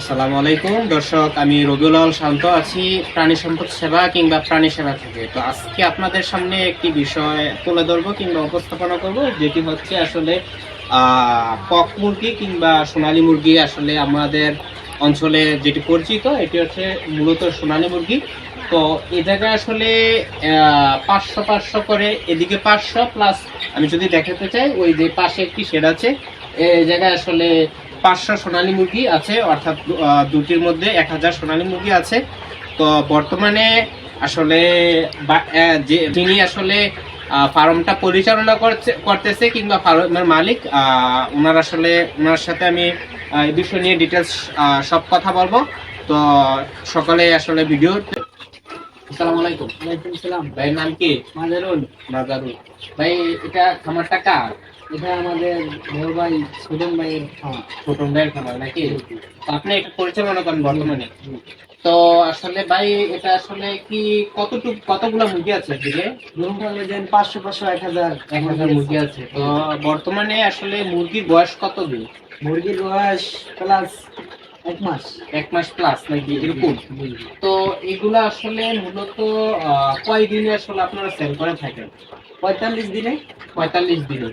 আসসালামু আলাইকুম। দর্শক, আমি রবিউল শান্ত আছি প্রাণী সম্পদ সেবা কিংবা প্রাণী সেবা থেকে। তো আজকে আপনাদের সামনে একটি বিষয় তুলে ধরবো কিংবা উপস্থাপনা করব, যেটি হচ্ছে আসলে কক মুরগি কিংবা সোনালী মুরগি আসলে আমাদের অঞ্চলে যেটি পরিচিত, এটি হচ্ছে মূলত সোনালী মুরগি। তো এ জায়গায় আসলে পাঁচশো পাঁচশো করে, এদিকে পাঁচশো, প্লাস আমি যদি দেখাতে চাই, ওই যে পাশে একটি শেড আছে এই জায়গায় আসলে পাঁচশো সোনালি মুরগি আছে, অর্থাৎ দুটির মধ্যে এক হাজার সোনালী মুরগি আছে। তো বর্তমানে আসলে যে তিনি আসলে ফার্মটা পরিচালনা করছে, করতেছে কিংবা ফার্মের মালিক ওনার আসলে, ওনার সাথে আমি এই বিষয় নিয়ে ডিটেলস সব কথা বলব। তো সকলে আসলে ভিডিও আসসালামু আলাইকুম। ওয়ালাইকুম সালাম ভাইয়ের নাম কি? মাজারুল। নাজারুল ভাই এটা খামারটা কার? এটা আমাদের বড় ভাই সুজন ভাইয়ের খামার। ভাইয়ের খামার নাকি? তো আপনি এটা পরিচালনা করেন বর্তমানে? তো আসলে ভাই এটা আসলে কি কতটুকু কতগুলো মুরগি আছে এদিকে ধরুন তাহলে দেন পাঁচশো পাঁচশো এক হাজার এক হাজার মুরগি আছে। তো বর্তমানে আসলে মুরগির বয়স কত দিন? মুরগির বয়স প্লাস এক মাস এক মাস প্লাস নাকি? এরকম তো এগুলা আসলে মূলত আহ, কয় আসলে আপনারা সেল করে থাকেন? পঁয়তাল্লিশ দিনে? পঁয়তাল্লিশ দিনে।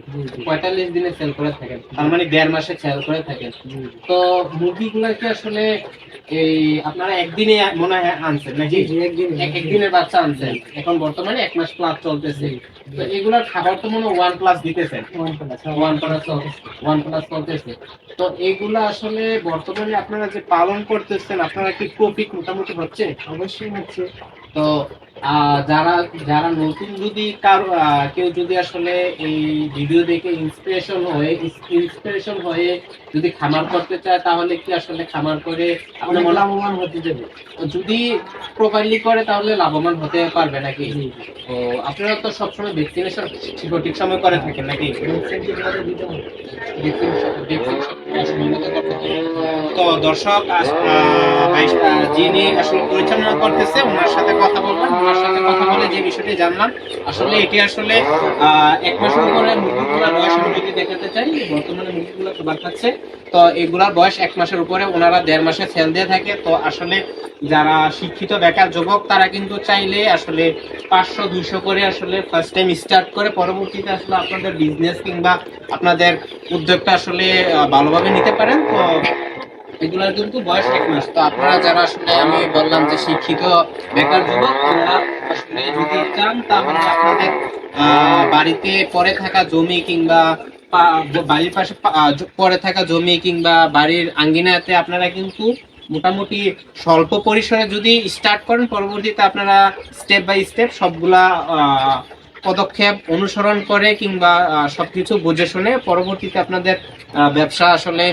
পঁয়তাল্লিশ দিনে সেল করে থাকেন। তার মানে দেড় মাসে সেল করে থাকেন। তো মুরগিগুলোকে আসলে এই আপনারা একদিনে মনে হয় আনছেন নাকি? এক একদিনের বাচ্চা আনছেন। এখন বর্তমানে এক মাস প্লাস চলতেছে। তো এগুলোর খাবার তো মনে ওয়ান প্লাস দিতেছেন। ওয়ান প্লাস ওয়ান প্লাস চলতেছে। তো এগুলো আসলে বর্তমানে আপনারা যে পালন করতেছেন আপনারা কি প্রফিট মোটামুটি হচ্ছে? অবশ্যই হচ্ছে। তো যারা যারা নতুন যদি কারও কেউ যদি আসলে এই ভিডিও দেখে ইন্সপিরেশন হয়ে ইন্সপিরেশন হয়ে যদি খামার করতে চায় তাহলে কি আসলে খামার করে আপনার লাভবান হতে যাবে যদি প্রপারলি করে তাহলে লাভবান হতে পারবে নাকি। তো আপনারা তো সবসময় ভ্যাকসিনেশন সঠিক সময় করে থাকেন নাকি? তো দর্শক যিনি আসলে পরিচালনা করতেছে, ওনার সাথে কথা বলবেন ওনার সাথে কথা বলে যে বিষয়টি জানলাম। আসলে এটি আসলে এক মুরগিগুলোর বয়স আমি যদি দেখাতে চাই, বর্তমানে মুরগিগুলো খাবার খাচ্ছে তো এগুলার বয়স এক মাসের উপরে, ওনারা দেড় মাসে সেল দিয়ে থাকে। তো আসলে যারা শিক্ষিত বেকার যুবক, তারা কিন্তু চাইলে আসলে পাঁচশো, দুইশো করে আসলে ফার্স্ট টাইম স্টার্ট করে, পরবর্তীতে আসলে আপনাদের বিজনেস কিংবা আপনাদের উদ্যোগটা আসলে ভালোভাবে নিতে পারেন। তো এগুলার কিন্তু বয়স এক মাস। তো আপনারা যারা আসলে আমি বললাম যে শিক্ষিত বেকার যুবক যদি চান, তাহলে আপনাদের বাড়িতে পরে থাকা জমি কিংবা বাড়ির পাশে পরে থাকা জমি কিংবা বাড়ির আঙ্গিনাতে আপনারা কিন্তু মোটামুটি স্বল্প পরিসরে যদি স্টার্ট করেন, পরবর্তীতে আপনারা স্টেপ বাই স্টেপ সবগুলা পদক্ষেপ অনুসরণ করে কিংবা সবকিছু বুঝে শুনে পরবর্তীতে আপনাদের ব্যবসা আসলে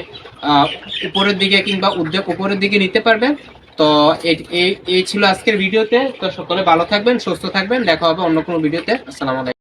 উপরের দিকে কিংবা উদ্যোগ উপরের দিকে নিতে পারবেন। তো এই- ছিল আজকের ভিডিওতে। তো সকলে ভালো থাকবেন, সুস্থ থাকবেন। দেখা হবে অন্য কোনো ভিডিওতে। আসসালামু আলাইকুম।